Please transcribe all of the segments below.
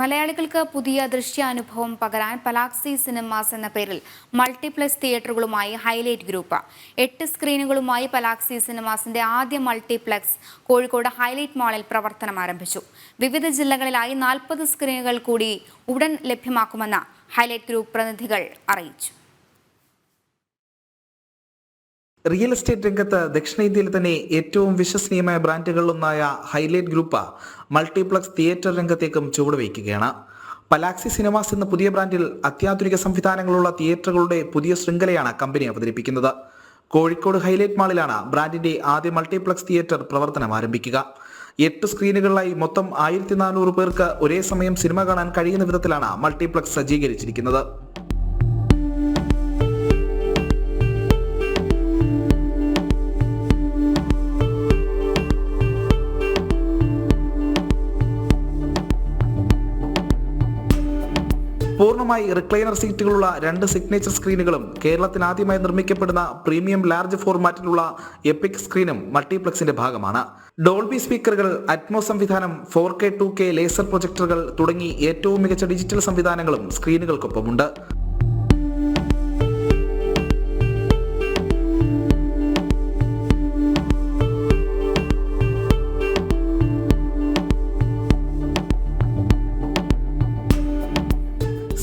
മലയാളികൾക്ക് പുതിയ ദൃശ്യാനുഭവം പകരാൻ പലാക്സി സിനിമാസ് എന്ന പേരിൽ മൾട്ടിപ്ലക്സ് തിയേറ്ററുകളുമായി ഹൈലൈറ്റ് ഗ്രൂപ്പ്. എട്ട് സ്ക്രീനുകളുമായി പലാക്സി സിനിമാസിന്റെ ആദ്യ മൾട്ടിപ്ലക്സ് കോഴിക്കോട് ഹൈലൈറ്റ് മാളിൽ പ്രവർത്തനം ആരംഭിച്ചു. വിവിധ ജില്ലകളിലായി നാൽപ്പത് സ്ക്രീനുകൾ കൂടി ഉടൻ ലഭ്യമാക്കുമെന്ന് ഹൈലൈറ്റ് ഗ്രൂപ്പ് പ്രതിനിധികൾ അറിയിച്ചു. റിയൽ എസ്റ്റേറ്റ് രംഗത്ത് ദക്ഷിണേന്ത്യയിൽ തന്നെ ഏറ്റവും വിശ്വസനീയമായ ബ്രാൻഡുകളിലൊന്നായ ഹൈലൈറ്റ് ഗ്രൂപ്പ് മൾട്ടിപ്ലക്സ് തിയേറ്റർ രംഗത്തേക്കും ചുവടുവയ്ക്കുകയാണ്. പലാക്സി സിനിമാസ് എന്ന പുതിയ ബ്രാൻഡിൽ അത്യാധുനിക സംവിധാനങ്ങളുള്ള തിയേറ്ററുകളുടെ പുതിയ ശൃംഖലയാണ് കമ്പനി അവതരിപ്പിക്കുന്നത്. കോഴിക്കോട് ഹൈലൈറ്റ് മാളിലാണ് ബ്രാൻഡിന്റെ ആദ്യ മൾട്ടിപ്ലക്സ് തിയേറ്റർ പ്രവർത്തനം ആരംഭിക്കുക. എട്ട് സ്ക്രീനുകളിലായി മൊത്തം ആയിരത്തി പേർക്ക് ഒരേ സമയം സിനിമ കാണാൻ കഴിയുന്ന വിധത്തിലാണ് മൾട്ടിപ്ലക്സ് സജ്ജീകരിച്ചിരിക്കുന്നത്. പൂർണമായി റിക്ലൈനർ സീറ്റുകളുള്ള രണ്ട് സിഗ്നേച്ചർ സ്ക്രീനുകളും കേരളത്തിൽ ആദ്യമായി നിർമ്മിക്കപ്പെടുന്ന പ്രീമിയം ലാർജ് ഫോർമാറ്റിലുള്ള എപ്പിക് സ്ക്രീനും മൾട്ടിപ്ലക്സിന്റെ ഭാഗമാണ്. ഡോൾബി സ്പീക്കറുകൾ അറ്റ്മോ സംവിധാനം four K two K laser പ്രൊജക്ടറുകൾ തുടങ്ങി ഏറ്റവും മികച്ച ഡിജിറ്റൽ സംവിധാനങ്ങളും സ്ക്രീനുകൾക്കൊപ്പമുണ്ട്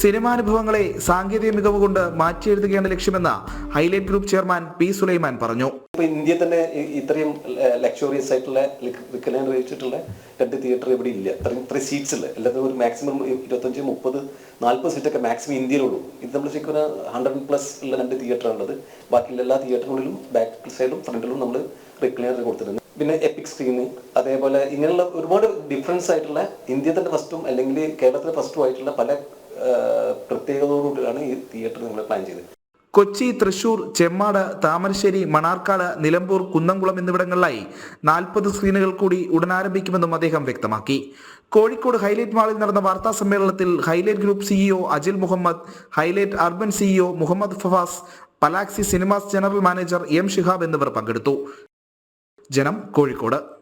സിനിമാനുഭവങ്ങളെ സാങ്കേതിക മികവ് കൊണ്ട് മാറ്റിയെഴുതുകയാണ് ലക്ഷ്യമെന്ന് Highlight group chairman P Sulaiman പറഞ്ഞു. ഇന്ത്യ തന്നെ ഇത്രയും ലക്ഷറിയസ് ആയിട്ടുള്ള വെച്ചിട്ടുള്ള രണ്ട് തിയേറ്റർ ഇവിടെ ഇല്ല. ഇത്രയും ഇത്രയും സീറ്റ്സ് ഇല്ല. ഒരു മാക്സിമം ഇരുപത്തഞ്ച് മുപ്പത് നാല്പത് സീറ്റൊക്കെ മാക്സിമം ഇന്ത്യയിലുള്ളൂ. ഇത് നമ്മൾ ശരിക്കും ഹൺഡ്രഡ് പ്ലസ് ഉള്ള രണ്ട് തിയേറ്റർ ഉള്ളത് ബാക്കിയുള്ള എല്ലാ തിയേറ്ററുകളിലും ബാക്ക് സൈഡും ഫ്രണ്ടിലും നമ്മൾ റിക്ലൈനർ കൊടുത്തിട്ടുണ്ട്. പിന്നെ എപ്പിക് സ്ക്രീന് അതേപോലെ ഇങ്ങനെയുള്ള ഒരുപാട് ഡിഫറൻസ് ആയിട്ടുള്ള ഇന്ത്യ തന്നെ ഫസ്റ്റും അല്ലെങ്കിൽ കേരളത്തിലെ ഫസ്റ്റും ആയിട്ടുള്ള പല ആ, പ്രത്യേകതകളോടുകൂടിയാണ് ഈ തിയേറ്റർ നിങ്ങൾ പ്ലാൻ ചെയ്തത്. കൊച്ചി തൃശൂർ ചെമ്മാട് താമരശ്ശേരി മണാർക്കാട് നിലമ്പൂർ കുന്നംകുളം എന്നിവിടങ്ങളിലായി നാൽപ്പത് സ്ക്രീനുകൾ കൂടി ഉടൻ ആരംഭിക്കുമെന്നും അദ്ദേഹം വ്യക്തമാക്കി. കോഴിക്കോട് ഹൈലൈറ്റ് മാളിൽ നടന്ന വാർത്താ സമ്മേളനത്തിൽ Highlight group CEO Ajil Muhammad Highlight urban CEO Muhammad Fawas Palaxy cinemas general manager M Shihab എന്നിവർ പങ്കെടുത്തു. ജനം കോഴിക്കോട്.